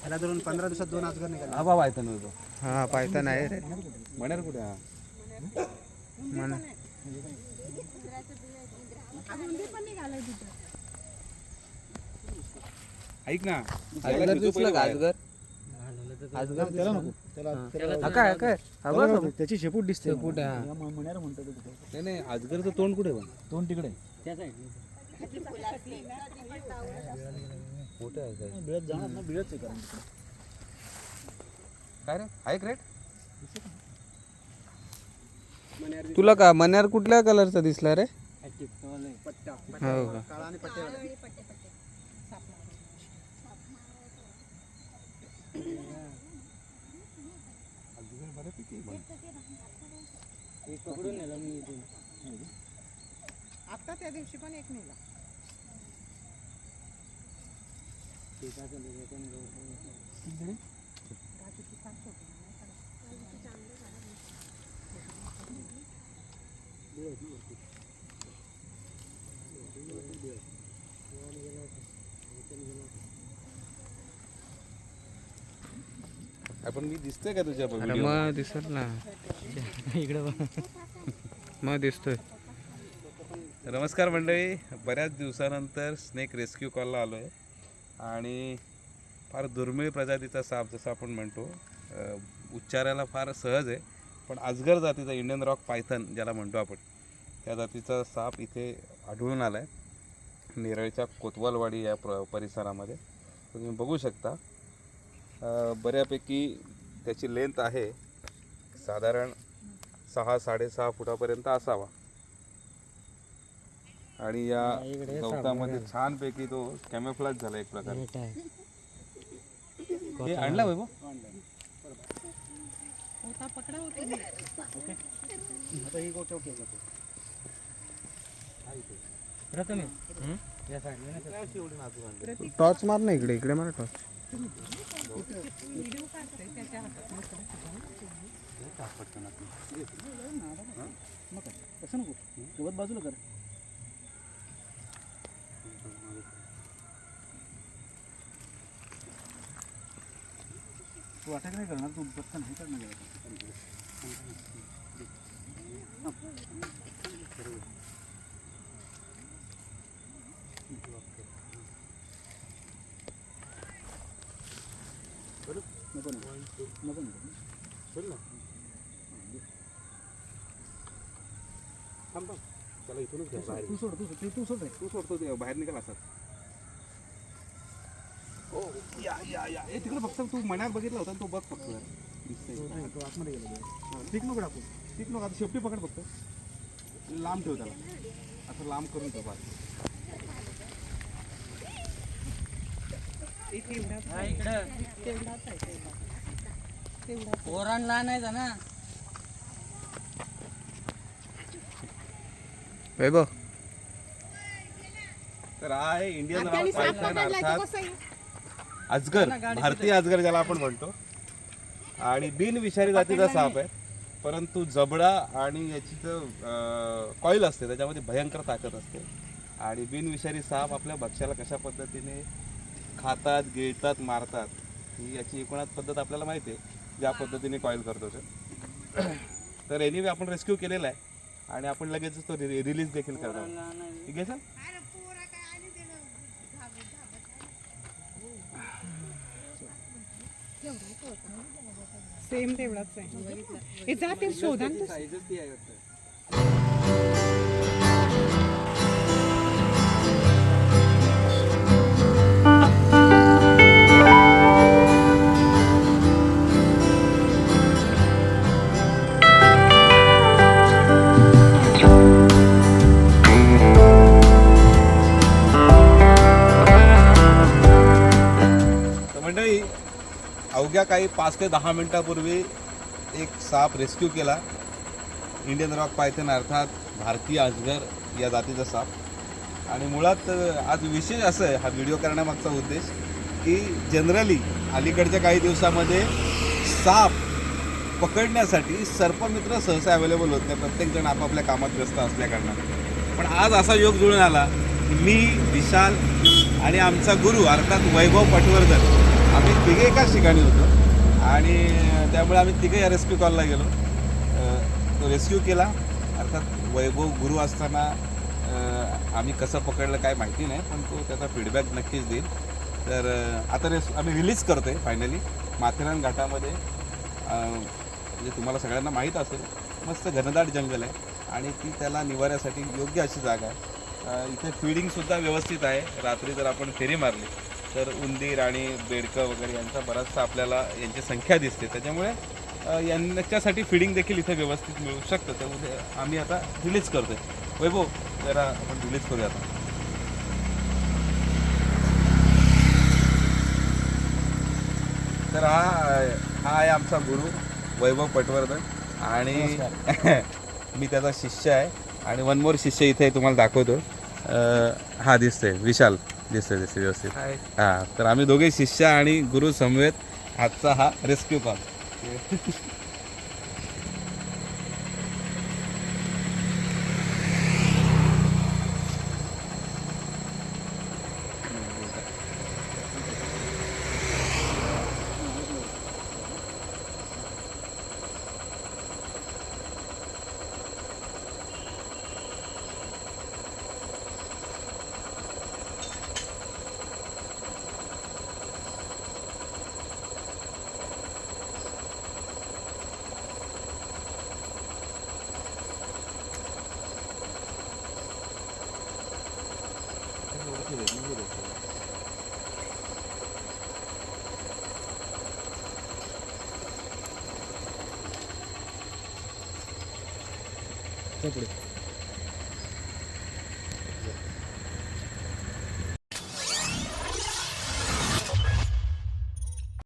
त्याला धरून पंधरा दिवसात दोन अजगर निघाले. हा बाबा आहे तो हा पायथन आहे रे. कुठे हा? म्हण ऐक ना. अजगर दिसलं का त्याला नको त्याला हा काय हा हा त्याची शेपूट दिसते. हा. मण्यार म्हणतो. नाही तोंड कुठे पण दोन तिकडे. मोठं आहे काय बिळत जाणार ना बिळच आहे कारण तिकडे. काय रे? आहे तुला का? मन्यार कुठल्या कलरचा दिसला रे? हो का? पट्ट्या आता त्या दिवशी पण एक नेला. आपण मी दिसतोय का तुझ्या अरे video? मग दिसत ना. इकडे मग दिसतोय. नमस्कार मंडळी. बऱ्याच दिवसानंतर स्नेक रेस्क्यू कॉलला आलो आहे आणि फार दुर्मिळ प्रजातीचा साप जसं आपण म्हणतो उच्चारायला फार सहज आहे पण अजगर जातीचा इंडियन रॉक पायथन ज्याला म्हणतो आपण त्या जातीचा साप इथे आढळून आला आहे नेरळच्या कोतवालवाडी या प्र परिसरामध्ये. तुम्ही बघू शकता बऱ्यापैकी त्याची लेंथ आहे साधारण सहा साडेसहा फुटापर्यंत असावा. आणि या गवतामध्ये छानपैकी तो कॅमेफ्लाज झाला एक प्रकारे. हे आणला वैभव? होता पकडा होता आता ही? टॉर्च मार ना इकडे इकडे मार टॉर्च व्हिडिओ काढतोय त्याच्या हातात मग काय तसं नको गवत बाजूला कर तू अटॅक नाही करणार तू पटकन नाही करणार नको नको नको नको थांब थांब. त्याला इथूनच घ्या बाहेर. तू सोड तू सोड ते सोड तू सोडतो ते बाहेर निघाल असं ओ या या या ए तिकडे फक्त तू मनात बघितला होता ना, तो बघ फक्त जरा. दिसतंय. नको टाकू ठीक नको आता शेपटी पकड फक्त लांब ठेव त्याला असं लांब करून ठेव ना वैभव तर हा आहे इंडियन साप अर्थात कसं आहे अजगर भारतीय अजगर ज्याला आपण म्हणतो. आणि बिनविषारी जातीचा साप आहे परंतु जबडा आणि याची जो कॉईल असते त्याच्यामध्ये भयंकर ताकद असते. आणि बिनविषारी साप आपल्या भक्ष्याला कशा पद्धतीने खातात गिळतात मारतात ही याची एकूणात पद्धत आपल्याला माहिती आहे ज्या पद्धतीने कॉईल करतो तर एनिवे आपण रेस्क्यू केलेला आहे. आणि आपण लगेच तो रिलीज देखील आहोत. ठीक आहे सर सेम तेवढाच आहे हे जा शोधा ना तू. सकाळी काही पाच ते दहा मिनटापूर्वी एक साप रेस्क्यू केला. इंडियन रॉक पायथन अर्थात भारतीय अजगर या जातीचा साप. आणि मुळात आज विशेष असं आहे हा व्हिडिओ करण्यामागचा उद्देश की जनरली अलीकडच्या काही दिवसामध्ये साप पकडण्यासाठी सर्पमित्र सहसा अवेलेबल होत नाही. प्रत्येकजण आपापल्या कामात व्यस्त असल्याकारणाने. पण आज असा योग जुळून आला की मी विशाल आणि आमचा गुरु अर्थात वैभव पटवर्धन आम्ही तिघे एकाच ठिकाणी होतो. आणि त्यामुळे आम्ही तिघे या रेस्क्यू कॉलला गेलो. तो रेस्क्यू केला. अर्थात वैभव गुरु असताना आम्ही कसं पकडलं काय माहिती नाही पण तो त्याचा फीडबॅक नक्कीच देईल. तर आता रेस आम्ही रिलीज करतो आहे फायनली माथेरान घाटामध्ये म्हणजे तुम्हाला सगळ्यांना माहीत असेल मस्त घनदाट जंगल आहे आणि ती त्याला निवाऱ्यासाठी योग्य अशी जागा आहे. इथे फिडिंगसुद्धा व्यवस्थित आहे. रात्री जर आपण फेरी मारली तर उंदीर आणि बेडकं वगैरे यांचा बराचसा आपल्याला यांची संख्या दिसते. त्याच्यामुळे यांच्यासाठी फिडिंग देखील इथे व्यवस्थित मिळू शकतं. त्यामुळे आम्ही आता रिलीज करतोय. वैभव जरा आपण रिलीज करूया आता. तर हा हा आहे आमचा गुरु वैभव पटवर्धन. आणि मी त्याचा शिष्य आहे. आणि वन मोर शिष्य इथे तुम्हाला दाखवतो. हा दिसतोय विशाल. दिसतोय दिसतोय व्यवस्थित. हा तर आम्ही दोघे शिष्य आणि गुरु समवेत आजचा हा रेस्क्यू कॉल. எப்படி